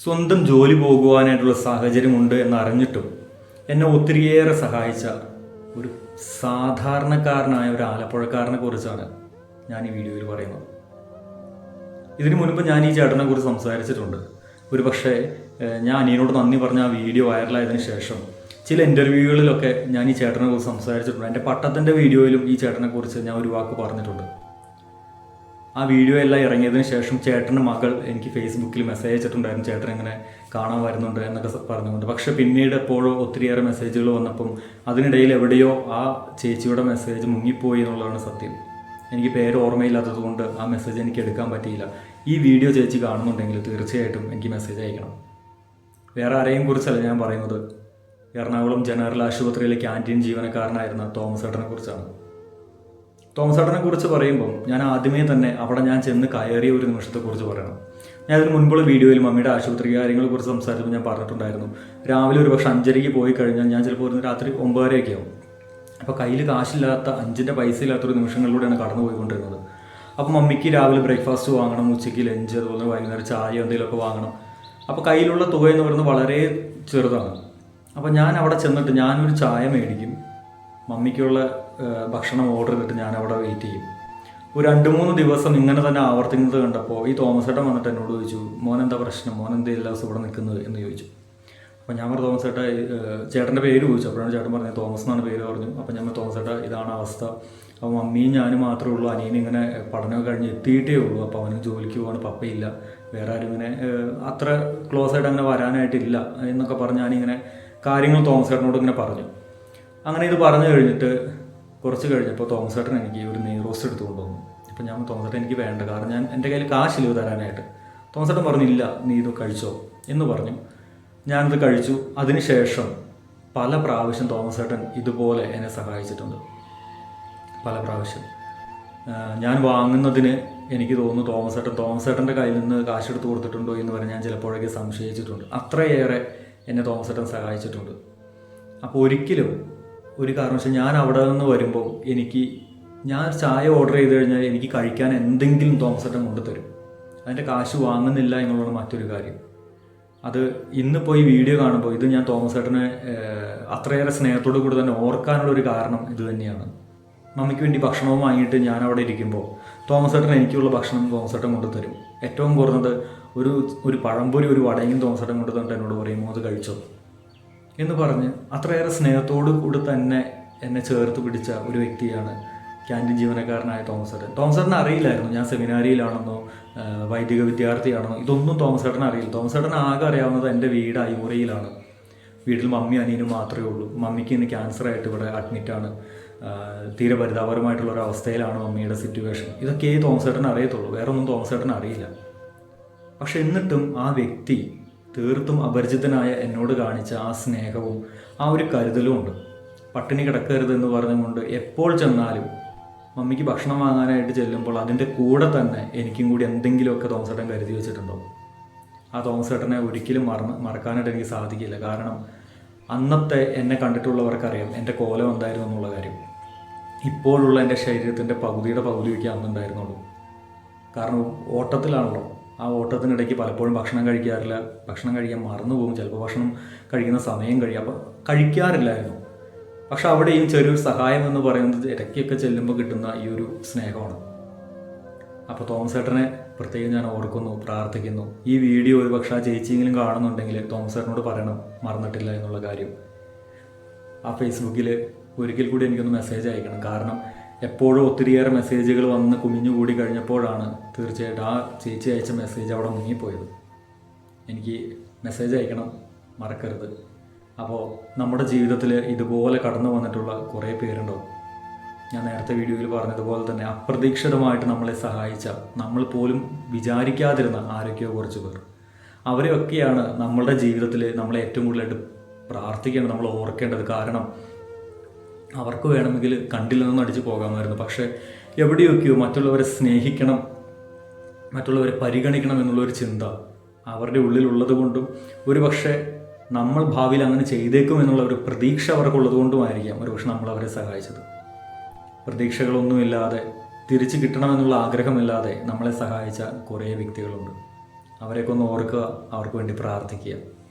സ്വന്തം ജോലി പോകുവാനായിട്ടുള്ള സാഹചര്യമുണ്ട് എന്ന് എന്നറിഞ്ഞിട്ടും എന്നെ ഒത്തിരിയേറെ സഹായിച്ച ഒരു സാധാരണക്കാരനായ ഒരു ആലപ്പുഴക്കാരനെ കുറിച്ചാണ് ഞാൻ ഈ വീഡിയോയിൽ പറയുന്നത്. ഇതിനു മുൻപ് ഞാൻ ഈ ചേട്ടനെ കുറിച്ച് സംസാരിച്ചിട്ടുണ്ട്. ഒരു പക്ഷേ ഞാൻ അനിയനോട് നന്ദി പറഞ്ഞ ആ വീഡിയോ വൈറലായതിനു ശേഷം ചില ഇന്റർവ്യൂകളിലൊക്കെ ഞാൻ ഈ ചേട്ടനെ കുറിച്ച് സംസാരിച്ചിട്ടുണ്ട്. എന്റെ പട്ടത്തിന്റെ വീഡിയോയിലും ഈ ചേട്ടനെ കുറിച്ച് ഞാൻ ഒരു വാക്ക് പറഞ്ഞിട്ടുണ്ട്. ആ വീഡിയോ എല്ലാം ഇറങ്ങിയതിന് ശേഷം ചേട്ടന്റെ മകൾ എനിക്ക് ഫേസ്ബുക്കിൽ മെസ്സേജ് അയച്ചിട്ടുണ്ടായിരുന്നു ചേട്ടൻ എങ്ങനെ കാണാൻ വരുന്നുണ്ട് എന്നൊക്കെ പറഞ്ഞുകൊണ്ട്. പക്ഷെ പിന്നീട് എപ്പോഴോ ഒത്തിരിയേറെ മെസ്സേജുകൾ വന്നപ്പം അതിനിടയിൽ എവിടെയോ ആ ചേച്ചിയുടെ മെസ്സേജ് മുങ്ങിപ്പോയി എന്നുള്ളതാണ് സത്യം. എനിക്ക് പേര് ഓർമ്മയില്ലാത്തത് കൊണ്ട് ആ മെസ്സേജ് എനിക്ക് എടുക്കാൻ പറ്റിയില്ല. ഈ വീഡിയോ ചേച്ചി കാണുന്നുണ്ടെങ്കിൽ തീർച്ചയായിട്ടും എനിക്ക് മെസ്സേജ് അയക്കണം. വേറെ ആരെയും കുറിച്ചല്ല ഞാൻ പറയുന്നത്. എറണാകുളം ജനറൽ ആശുപത്രിയിലെ ക്യാന്റീൻ ജീവനക്കാരനായിരുന്ന തോമസ് ഏട്ടനെ കുറിച്ചാണ്. തോമസ് കുറിച്ച് പറയുമ്പോൾ ഞാൻ ആദ്യമേ തന്നെ അവിടെ ഞാൻ ചെന്ന് കയറിയ ഒരു നിമിഷത്തെക്കുറിച്ച് പറയണം. ഞാൻ അതിന് മുൻപുള്ള വീഡിയോയിൽ മമ്മിയുടെ ആശുപത്രി കാര്യങ്ങളെ കുറിച്ച് സംസാരിച്ചപ്പോൾ ഞാൻ പറഞ്ഞിട്ടുണ്ടായിരുന്നു. രാവിലെ ഒരു പക്ഷേ അഞ്ചരയ്ക്ക് പോയി കഴിഞ്ഞാൽ ഞാൻ ചിലപ്പോൾ ഒരു രാത്രി ഒമ്പതരയൊക്കെ ആവും. അപ്പോൾ കയ്യിൽ കാശില്ലാത്ത അഞ്ചിന്റെ പൈസ ഇല്ലാത്തൊരു നിമിഷങ്ങളിലൂടെയാണ് കടന്നു പോയിക്കൊണ്ടിരുന്നത്. അപ്പോൾ മമ്മിക്ക് രാവിലെ ബ്രേക്ക്ഫാസ്റ്റ് വാങ്ങണം ഉച്ചയ്ക്ക് ലഞ്ച് അതുപോലെ വൈകുന്നേരം ചായ എന്തെങ്കിലുമൊക്കെ വാങ്ങണം. അപ്പോൾ കയ്യിലുള്ള തുക എന്ന് പറയുന്നത് വളരെ ചെറുതാണ്. അപ്പോൾ ഞാൻ അവിടെ ചെന്നിട്ട് ഞാനൊരു ചായ മേടിക്കും. മമ്മിക്കുള്ള ഭക്ഷണം ഓർഡർ ചെയ്തിട്ട് ഞാൻ അവിടെ വെയിറ്റ് ചെയ്യും. ഒരു രണ്ട് മൂന്ന് ദിവസം ഇങ്ങനെ തന്നെ ആവർത്തിക്കുന്നത് കണ്ടപ്പോൾ ഈ തോമസ് ഏട്ടൻ വന്നിട്ട് എന്നോട് ചോദിച്ചു മോൻ എന്താ പ്രശ്നം? മോൻ എന്ത് എല്ലാ ദിവസം ഇവിടെ നിൽക്കുന്നത്? എന്ന് ചോദിച്ചു. അപ്പോൾ ഞാൻ പറഞ്ഞു തോമസ് ഏട്ടാ ചേട്ടന്റെ പേര് ചോദിച്ചു. അപ്പോഴാണ് ചേട്ടൻ പറഞ്ഞത് തോമസ് എന്നാണ് പേര് പറഞ്ഞു. അപ്പോൾ ഞാൻ തോമസ് ഏട്ടാ ഇതാണ് അവസ്ഥ. അപ്പോൾ മമ്മിയും ഞാനും മാത്രമേ ഉള്ളൂ. അനിയനും ഇങ്ങനെ പഠനമൊക്കെ കഴിഞ്ഞ് എത്തിയിട്ടേ ഉള്ളൂ. അപ്പോൾ അവന് ജോലിക്ക് പോകാൻ പപ്പയില്ല. വേറെ ആരും ഇങ്ങനെ അത്ര ക്ലോസ് ആയിട്ട് അങ്ങനെ വരാനായിട്ടില്ല. എന്നൊക്കെ പറഞ്ഞ് ഞാനിങ്ങനെ കാര്യങ്ങൾ തോമസ് ഏട്ടനോട് ഇങ്ങനെ പറഞ്ഞു. അങ്ങനെ ഇത് പറഞ്ഞു കഴിഞ്ഞിട്ട് കുറച്ച് കഴിഞ്ഞപ്പോൾ തോമസ് ഏട്ടൻ എനിക്ക് ഒരു നെയ് റോസ്റ്റ് എടുത്തു കൊണ്ടുവന്നു. അപ്പോൾ ഞാൻ തോമസ് ഏട്ടൻ എനിക്ക് വേണ്ട. കാരണം ഞാൻ എന്റെ കയ്യിൽ കാശില്ല ഇല്ല തരാനായിട്ട്. തോമസ് ഏട്ടൻ പറഞ്ഞില്ല നീ ഇത് കഴിച്ചോ. എന്ന് പറഞ്ഞു. ഞാനത് കഴിച്ചു. അതിനുശേഷം പല പ്രാവശ്യം തോമസ് ഏട്ടൻ ഇതുപോലെ എന്നെ സഹായിച്ചിട്ടുണ്ട്. പല പ്രാവശ്യം. ഞാൻ വാങ്ങുന്നതിന് എനിക്ക് തോന്നുന്നു തോമസ് ഏട്ടൻ തോമസ് ഏട്ടന്റെ കയ്യിൽ നിന്ന് കാശ് എടുത്ത് കൊടുത്തിട്ടുണ്ടോ എന്ന് പറഞ്ഞ് ഞാൻ ചിലപ്പോഴൊക്കെ സംശയിച്ചിട്ടുണ്ട്. അത്രയേറെ എന്നെ തോമസ് ഏട്ടൻ സഹായിച്ചിട്ടുണ്ട്. അപ്പോൾ ഒരിക്കലും ഒരു കാരണവശാൽ ഞാൻ അവിടെ നിന്ന് വരുമ്പോൾ എനിക്ക് ഞാൻ ചായ ഓർഡർ ചെയ്ത് കഴിഞ്ഞാൽ എനിക്ക് കഴിക്കാൻ എന്തെങ്കിലും തോമസേട്ടൻ കൊണ്ടുതരും അതിന്റെ കാശ് വാങ്ങുന്നില്ല എന്നുള്ളതാണ് മറ്റൊരു കാര്യം. അത് ഇന്നിപ്പോൾ ഈ വീഡിയോ കാണുമ്പോൾ ഇത് ഞാൻ തോമസേട്ടനെ അത്രയേറെ സ്നേഹത്തോടു കൂടി തന്നെ ഓർക്കാനുള്ള ഒരു കാരണം ഇത് തന്നെയാണ്. മമ്മിക്ക് വേണ്ടി ഭക്ഷണവും വാങ്ങിയിട്ട് ഞാൻ അവിടെ ഇരിക്കുമ്പോൾ തോമസേട്ടൻ എനിക്കുള്ള ഭക്ഷണം തോമസേട്ടൻ കൊണ്ട് തരും. ഏറ്റവും കുറഞ്ഞത് ഒരു ഒരു പഴംപൊരി ഒരു വടയും തോമസേട്ടൻ കൊണ്ട് തന്നിട്ട് എന്നോട് പറയും അത് കഴിച്ചോ? എന്ന് പറഞ്ഞ് അത്രയേറെ സ്നേഹത്തോടു കൂടി തന്നെ എന്നെ ചേർത്ത് പിടിച്ച ഒരു വ്യക്തിയാണ് ക്യാന്റീൻ ജീവനക്കാരനായ തോമസ് ഏട്ടൻ. തോമസ് ഏട്ടൻ അറിയില്ലായിരുന്നു. ഞാൻ സെമിനാരിയിലാണെന്നോ വൈദിക വിദ്യാർത്ഥിയാണെന്നോ ഇതൊന്നും തോമസ് ഏട്ടൻ അറിയില്ല. തോമസ് ഏട്ടൻ ആകെ അറിയാവുന്നത് എന്റെ വീട് അയ്മുറയിലാണ് വീട്ടിൽ മമ്മി അനിയനും മാത്രമേ ഉള്ളൂ. മമ്മിക്ക് ഇന്ന് ക്യാൻസർ ആയിട്ട് ഇവിടെ അഡ്മിറ്റാണ് തീരെ പരിതാപകരമായിട്ടുള്ള ഒരു അവസ്ഥയിലാണ് മമ്മിയുടെ സിറ്റുവേഷൻ ഇതൊക്കെ തോമസ് ഏട്ടൻ അറിയത്തുള്ളൂ. വേറെ ഒന്നും തോമസ് ഏട്ടൻ അറിയില്ല. പക്ഷെ എന്നിട്ടും ആ വ്യക്തി തീർത്തും അപരിചിതനായ എന്നോട് കാണിച്ച ആ സ്നേഹവും ആ ഒരു കരുതലും ഉണ്ട്. പട്ടിണി കിടക്കരുത് എന്ന് പറഞ്ഞുകൊണ്ട് എപ്പോൾ ചെന്നാലും മമ്മിക്ക് ഭക്ഷണം വാങ്ങാനായിട്ട് ചെല്ലുമ്പോൾ അതിന്റെ കൂടെ തന്നെ എനിക്കും കൂടി എന്തെങ്കിലുമൊക്കെ തോമസേട്ടൻ കരുതി വെച്ചിട്ടുണ്ടോ ആ തോമസേട്ടനെ ഒരിക്കലും മറന്ന് മറക്കാനായിട്ട് എനിക്ക് സാധിക്കില്ല. കാരണം അന്നത്തെ എന്നെ കണ്ടിട്ടുള്ളവർക്കറിയാം എന്റെ കോലം എന്തായിരുന്നു എന്നുള്ള കാര്യം. ഇപ്പോഴുള്ള എന്റെ ശരീരത്തിന്റെ പകുതിയുടെ പകുതിയൊക്കെ അന്നുണ്ടായിരുന്നുള്ളൂ. കാരണം ഓട്ടത്തിലാണല്ലോ. ആ ഓട്ടത്തിനിടയ്ക്ക് പലപ്പോഴും ഭക്ഷണം കഴിക്കാറില്ല. ഭക്ഷണം കഴിക്കാൻ മറന്നു പോകും. ചിലപ്പോൾ ഭക്ഷണം കഴിക്കുന്ന സമയം കഴിയും. അപ്പോൾ കഴിക്കാറില്ലായിരുന്നു. പക്ഷെ അവിടെയും ചെറിയൊരു സഹായം എന്ന് പറയുന്നത് ഇടയ്ക്കൊക്കെ ചെല്ലുമ്പോൾ കിട്ടുന്ന ഈ ഒരു സ്നേഹമാണ്. അപ്പോൾ തോമസ് ഏട്ടനെ പ്രത്യേകം ഞാൻ ഓർക്കുന്നു പ്രാർത്ഥിക്കുന്നു. ഈ വീഡിയോ ഒരു പക്ഷേ ആ ചേച്ചിയെങ്കിലും കാണുന്നുണ്ടെങ്കിൽ തോമസ് ഏട്ടനോട് പറയണം മറന്നിട്ടില്ല എന്നുള്ള കാര്യം. ആ ഫേസ്ബുക്കിൽ ഒരിക്കൽ കൂടി എനിക്കൊന്ന് മെസ്സേജ് അയക്കണം. കാരണം എപ്പോഴും ഒത്തിരിയേറെ മെസ്സേജുകൾ വന്ന് കുമിഞ്ഞുകൂടി കഴിഞ്ഞപ്പോഴാണ് തീർച്ചയായിട്ടും ആ ചേച്ചി അയച്ച മെസ്സേജ് അവിടെ മുങ്ങിപ്പോയത്. എനിക്ക് മെസ്സേജ് അയക്കണം മറക്കരുത്. അപ്പോൾ നമ്മുടെ ജീവിതത്തിൽ ഇതുപോലെ കടന്നു വന്നിട്ടുള്ള കുറേ പേരുണ്ടാവും. ഞാൻ നേരത്തെ വീഡിയോയിൽ പറഞ്ഞതുപോലെ തന്നെ അപ്രതീക്ഷിതമായിട്ട് നമ്മളെ സഹായിച്ച നമ്മൾ പോലും വിചാരിക്കാതിരുന്ന ആരൊക്കെയോ കുറച്ച് പേർ. അവരെയൊക്കെയാണ് നമ്മളുടെ ജീവിതത്തിൽ നമ്മളെ ഏറ്റവും കൂടുതലായിട്ട് പ്രാർത്ഥിക്കേണ്ടത് നമ്മൾ ഓർക്കേണ്ടത്. കാരണം അവർക്ക് വേണമെങ്കിൽ കണ്ടില്ലെന്ന് അടിച്ച് പോകാമായിരുന്നു. പക്ഷേ എവിടെയൊക്കെയോ മറ്റുള്ളവരെ സ്നേഹിക്കണം മറ്റുള്ളവരെ പരിഗണിക്കണം എന്നുള്ളൊരു ചിന്ത അവരുടെ ഉള്ളിലുള്ളത് കൊണ്ടും ഒരു പക്ഷേ നമ്മൾ ഭാവിയിൽ അങ്ങനെ ചെയ്തേക്കും എന്നുള്ള ഒരു പ്രതീക്ഷ അവർക്കുള്ളത് കൊണ്ടുമായിരിക്കാം. ഒരു പക്ഷെ നമ്മൾ അവരെ സഹായിച്ചത്. പ്രതീക്ഷകളൊന്നുമില്ലാതെ തിരിച്ചു കിട്ടണമെന്നുള്ള ആഗ്രഹമില്ലാതെ നമ്മളെ സഹായിച്ച കുറേ വ്യക്തികളുണ്ട്. അവരെയൊക്കെ ഒന്ന് ഓർക്കുക അവർക്ക് വേണ്ടി പ്രാർത്ഥിക്കുക.